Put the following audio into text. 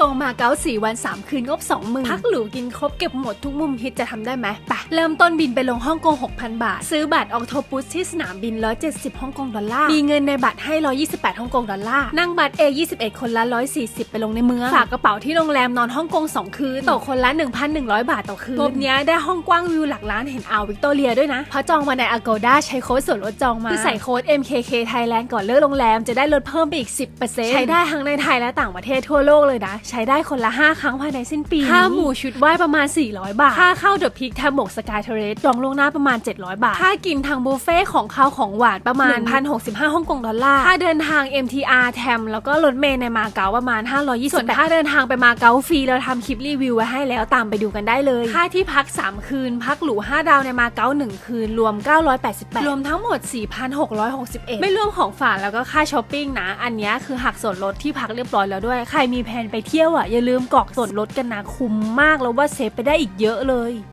กงมาเก๊า4วัน 3 คืนงบ20,000พักหรูกินครบเก็บหมดทุกมุมฮิตจะทำได้ไหมไปเริ่มต้นบินไปลงฮ่องกง 6,000 บาท ซื้อบัตรออกโทปุสที่สนามบิน 170ฮ่องกงดอลลาร์มีเงินในบัตรให้ 128ฮ่องกงดอลลาร์นั่งบัตร A 21 คนละ 140 ไปลงในเมืองฝากกระเป๋าที่โรงแรมนอนฮ่องกง 2 คืนตกคนละ 1,100 บาทต่อคืนงบเนี้ยได้ห้องกว้างวิวหลักล้านเห็นอ่าววิกตอเรียด้วยนะพราะจองมาใน Agoda ใช้โค้ดส่วนลดจองมาคือใส่โค้ด MKK Thailand ก่อนเลือกโรงแรมจะได้ลดเพิ่มไปอีก 10%ใช้ได้ทั้งในไทยและต่างประเทศทั่วโลกเลยนะใช้ได้คนละ 5 ครั้งภายในสิ้นปี ค่าหมู่ชุดไหว้ประมาณ 400 บาท ค่าเข้าเดอะพิกทำหมกสกายเทเรสจองล่วงหน้าประมาณ 700 บาท ค่ากินทางบุฟเฟ่ของข้าวของหวานประมาณ 1,065ฮ่องกงดอลลาร์ ค่าเดินทาง MTR แทมแล้วก็รถเมล์ในมาเก๊าประมาณ 520ส่วนค่าเดินทางไปมาเก๊าฟรีเราทำคลิปรีวิวไว้ให้แล้วตามไปดูกันได้เลย ค่าที่พัก 3 คืน พักหรู 5 ดาวในมาเก๊า1คืน รวม 988 รวมทั้งหมด 4,661 ไม่รวมของฝากแล้วก็ค่าช้อปปิ้งนะ อันเนี้ยคือหักส่วนลดที่พักเรียบร้อยแล้วด้วย ใครมีแผนไปเที่ยวอะอย่าลืมกรอกส่วนลดกันนะคุ้มมากแล้วว่าเซฟไปได้อีกเยอะเลย